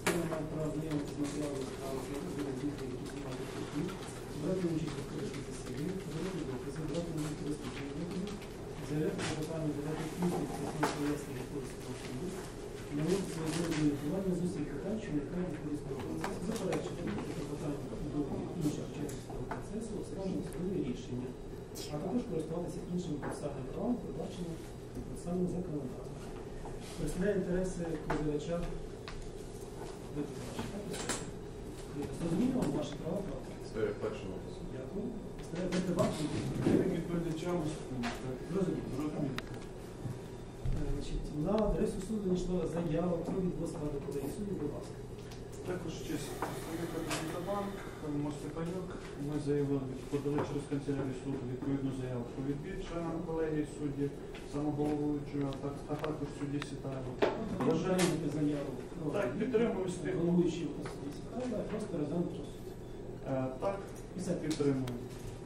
Сторона має право знайомитися з справи про які знімати статті, брати участь у корисних засіданнях, брати участь у розслідуванні доказів, заявляти наводити своє орієнтування питань, що виникають у процесу, заперечити клопотання до інших учасників процесу, оскаржувати судові рішення, а також користуватися іншими процесуальними правами, передбаченими процесуальним законодавством. Представляє інтереси позивача? Зрозуміло вам ваші права права? Це вопрос. Дякую. Це вам? відповідачам Зрозуміло. Е, на адресу суду надійшла заява про відвоз складу колегії суду, будь ласка. Також честь представника банк, пан Мостепанюк, ми заявили, подали через канцелярію суду відповідну заяву про відвід членам колегії суддів, самоголовуючого, а так- а також судді Сітаєва. Бажаю заяву. Так, відвід. підтримую спів. Головуючий по суді просто розглянути по. Е, Так, підтримую.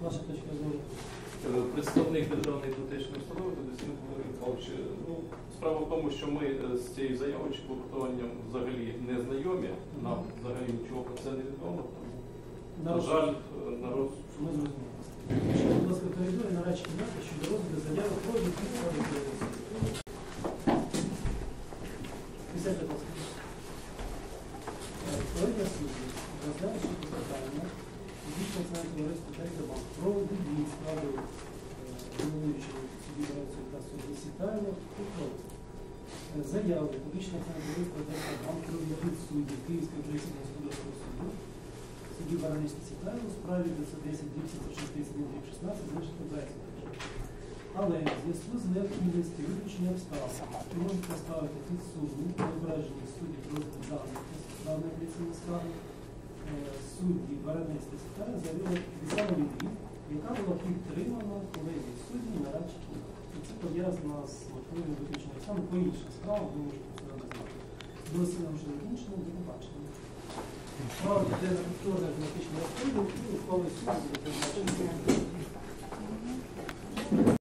Ваша точка зору. Е, Представник державної іпотечної установи Валерій Павлович, ну, справа в тому, що ми е, з цією заявою чи клопотанням взагалі не знайомі, нам взагалі нічого про це не відомо. На жаль, е, народ. Будь ласка, коридорі нарадчі кімнати щодо розгляду заяви про будь ласка. Е, Колегія суддів розглянувши питання Вічного національного товариства Дельтабанк про е, головуючого судді Греції та судді Сітаєва Е, Заяви публічного національного товариства Дельтабанк про відвід суддів Київського апеляційного господарського суду судді Баранична Сітаєва у справі 910 236 16 значить подрається. Але в зв'язку з необхідністю виключення обставин, які можуть поставити під сумнів зображені судді про даних даної апеляційної справи, е, судді та Сітаєва заявили підписали яка була підтримана на радчі І це пов'язано з можливим виключенням саме по інших справах, ви можете це знати. Досі нам вже закінчено, до побачення. Справа йде на повторне автоматичне розподіл і ухвали суду.